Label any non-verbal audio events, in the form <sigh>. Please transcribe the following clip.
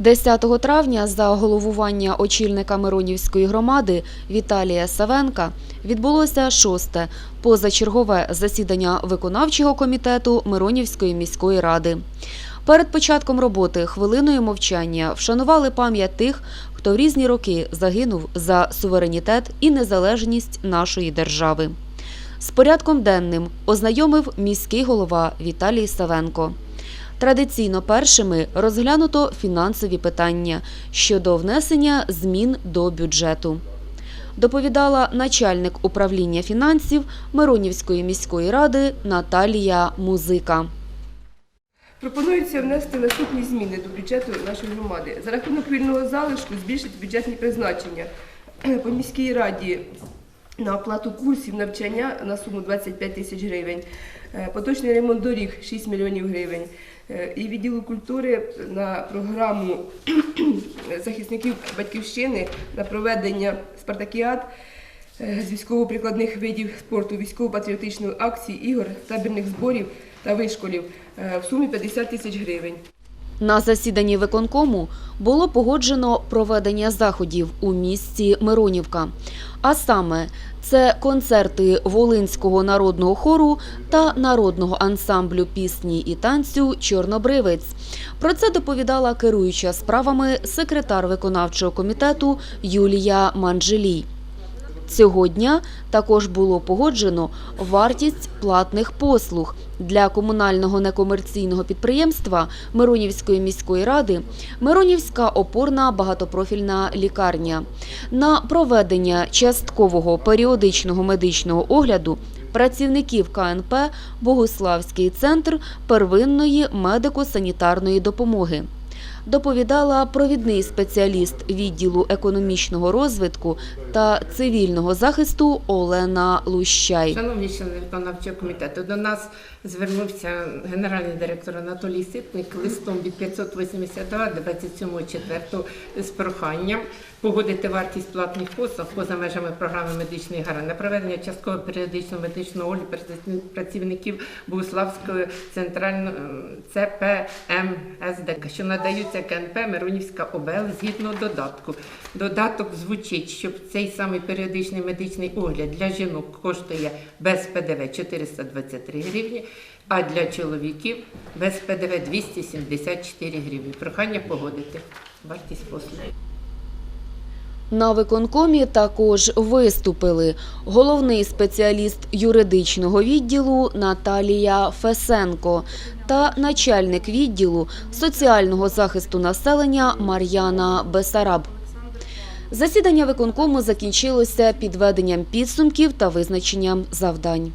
10 травня за головування очільника Миронівської громади Віталія Савенка відбулося шосте позачергове засідання виконавчого комітету Миронівської міської ради. Перед початком роботи хвилиною мовчання вшанували пам'ять тих, хто в різні роки загинув за суверенітет і незалежність нашої держави. З порядком денним ознайомив міський голова Віталій Савенко. Традиційно першими розглянуто фінансові питання щодо внесення змін до бюджету. Доповідала начальник управління фінансів Миронівської міської ради Наталія Музика. Пропонується внести наступні зміни до бюджету нашої громади. За рахунок вільного залишку збільшити бюджетні призначення по міській раді на оплату курсів навчання на суму 25 тисяч гривень, е, поточний ремонт доріг 6 мільйонів гривень е, і відділу культури на програму <clears throat> захисників батьківщини на проведення спартакіад е, з військово-прикладних видів спорту, військово-патріотичної акції, ігор, табірних зборів та вишколів в сумі 50 тисяч гривень. На засіданні виконкому було погоджено проведення заходів у місті Миронівка. А саме це концерти Волинського народного хору та народного ансамблю пісні і танцю Чорнобривець. Про це доповідала керуюча справами секретар виконавчого комітету Юлія Манджелій. Цього дня також було погоджено вартість платних послуг для комунального некомерційного підприємства Миронівської міської ради Миронівська опорна багатопрофільна лікарня на проведення часткового періодичного медичного огляду працівників КНП Богославський центр первинної медико-санітарної допомоги доповідала провідний спеціаліст відділу економічного розвитку та цивільного захисту Олена Лущай. Шановні члени виконавчого комітету, до нас звернувся генеральний директор Анатолій Ситник листом від 582 27.04 з проханням погодити вартість платних послуг поза межами програми медичної гарантії на проведення часткового періодичного медичного огляду працівників Богуславської центральної ЦПМСД, що надаються КНП Миронівська ОБЛ згідно додатку. Додаток звучить, що цей самий періодичний медичний огляд для жінок коштує без ПДВ 423 гривні, а для чоловіків без ПДВ 274 гривні. Прохання погодити вартість послуг. На виконкомі також виступили головний спеціаліст юридичного відділу Наталія Фесенко та начальник відділу соціального захисту населення Мар'яна Бесараб. Засідання виконкому закінчилося підведенням підсумків та визначенням завдань.